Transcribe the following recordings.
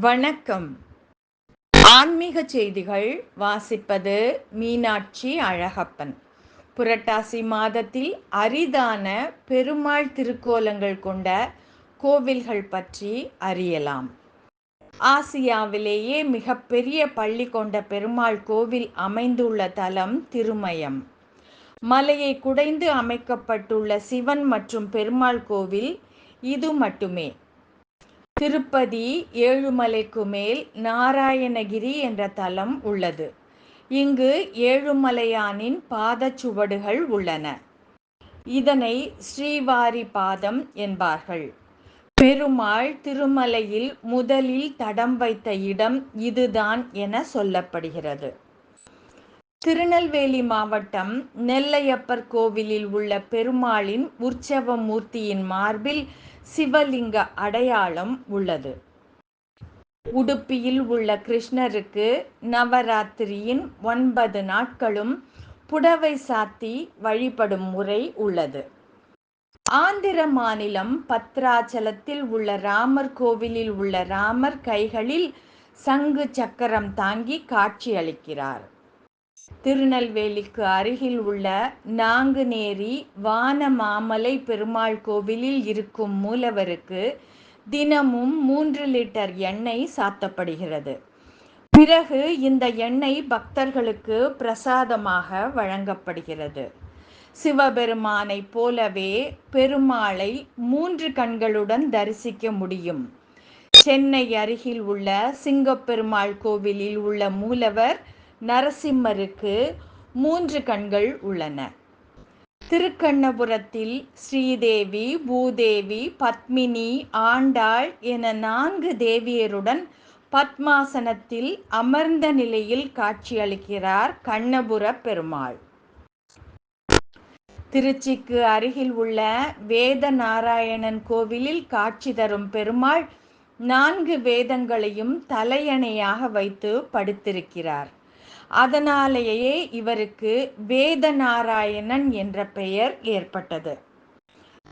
வணக்கம். ஆன்மீக செய்திகள் வாசிப்பது மீனாட்சி அழகப்பன். புரட்டாசி மாதத்தில் அரிதான பெருமாள் திருக்கோலங்கள் கொண்ட கோவில்கள் பற்றி அறியலாம். ஆசியாவிலேயே மிகப்பெரிய பள்ளி கொண்ட பெருமாள் கோவில் அமைந்துள்ள தலம் திருமயம். மலையை குடைந்து அமைக்கப்பட்டுள்ள சிவன் மற்றும் பெருமாள் கோவில் இது மட்டுமே. திருப்பதி ஏழுமலைக்கு மேல் நாராயணகிரி என்ற தலம் உள்ளது. இங்கு ஏழுமலையானின் பாதச்சுவடுகள் உள்ளன. இதனை ஸ்ரீவாரி பாதம் என்பார்கள். பெருமாள் திருமலையில் முதலில் தடம் வைத்த இடம் இதுதான் என சொல்லப்படுகிறது. திருநெல்வேலி மாவட்டம் நெல்லையப்பர் கோவிலில் உள்ள பெருமாளின் உற்சவ மூர்த்தியின் மார்பில் சிவலிங்க அடையாளம் உள்ளது. உடுப்பியில் உள்ள கிருஷ்ணருக்கு நவராத்திரியின் ஒன்பது நாட்களும் புடவை சாத்தி வழிபடும் முறை உள்ளது. ஆந்திர மாநிலம் பத்ராச்சலத்தில் உள்ள ராமர் கோவிலில் உள்ள ராமர் கைகளில் சங்கு சக்கரம் தாங்கி காட்சியளிக்கிறார். திருநெல்வேலிக்கு அருகில் உள்ள நாங்குநேரி வானமாமலை பெருமாள் கோவிலில் இருக்கும் மூலவருக்கு தினமும் மூன்று லிட்டர் எண்ணெய் சாத்தப்படுகிறது. பிறகு இந்த எண்ணெய் பக்தர்களுக்கு பிரசாதமாக வழங்கப்படுகிறது. சிவபெருமானை போலவே பெருமாளை மூன்று கண்களுடன் தரிசிக்க முடியும். சென்னை அருகில் உள்ள சிங்கப்பெருமாள் கோவிலில் உள்ள மூலவர் நரசிம்மருக்கு மூன்று கண்கள் உள்ளன. திருக்கண்ணபுரத்தில் ஸ்ரீதேவி பூதேவி பத்மினி ஆண்டாள் என நான்கு தேவியருடன் பத்மாசனத்தில் அமர்ந்த நிலையில் காட்சியளிக்கிறார் கண்ணபுர பெருமாள். திருச்சிக்கு அருகில் உள்ள வேத நாராயணன் கோவிலில் காட்சி தரும் பெருமாள் நான்கு வேதங்களையும் தலையணையாக வைத்து படுத்திருக்கிறார். அதனாலேயே இவருக்கு வேதநாராயணன் என்ற பெயர் ஏற்பட்டது.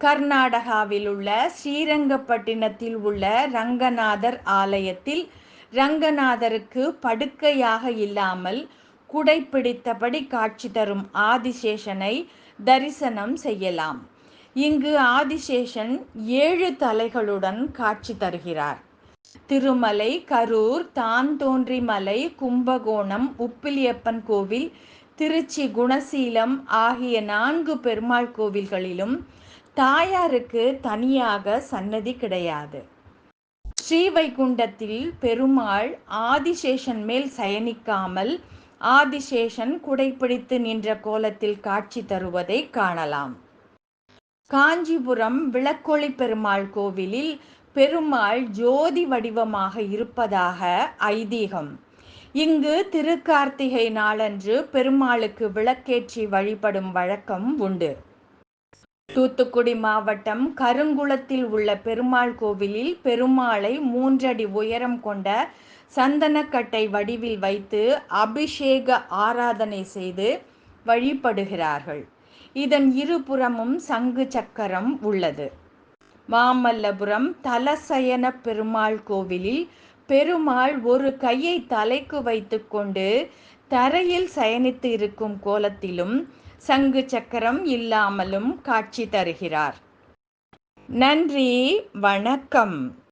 கர்நாடகாவில் உள்ள ஸ்ரீரங்கப்பட்டினத்தில் உள்ள ரங்கநாதர் ஆலயத்தில் ரங்கநாதருக்கு படுக்கையாக இல்லாமல் குடைப்பிடித்தபடி காட்சி தரும் ஆதிசேஷனை தரிசனம் செய்யலாம். இங்கு ஆதிசேஷன் ஏழு தலைகளுடன் காட்சி தருகிறார். திருமலை கரூர் தான்தோன்றிமலை கும்பகோணம் உப்பிலியப்பன் கோவில் திருச்சி குணசீலம் ஆகிய நான்கு பெருமாள் கோவில்களிலும் தாயாருக்கு தனியாக சன்னதி கிடையாது. ஸ்ரீவைகுண்டத்தில் பெருமாள் ஆதிசேஷன் மேல் சயனிக்காமல் ஆதிசேஷன் குடைப்பிடித்து நின்ற கோலத்தில் காட்சி தருவதை காணலாம். காஞ்சிபுரம் விளக்கொளி பெருமாள் கோவிலில் பெருமாள் ஜோதி வடிவமாக இருப்பதாக ஐதீகம். இங்கு திருக்கார்த்திகை நாளன்று பெருமாளுக்கு விளக்கேற்றி வழிபடும் வழக்கம் உண்டு. தூத்துக்குடி மாவட்டம் கருங்குளத்தில் உள்ள பெருமாள் கோவிலில் பெருமாளை மூன்றடி உயரம் கொண்ட சந்தனக்கட்டை வடிவில் வைத்து அபிஷேக ஆராதனை செய்து வழிபடுகிறார்கள். இதன் இருபுறமும் சங்கு சக்கரம் உள்ளது. மாமல்லபுரம் தலசயன பெருமாள் கோவிலில் பெருமாள் ஒரு கையை தலைக்கு வைத்துக்கொண்டு தரையில் சயனித்து இருக்கும் கோலத்திலும் சங்கு சக்கரம் இல்லாமலும் காட்சி தருகிறார். நன்றி வணக்கம்.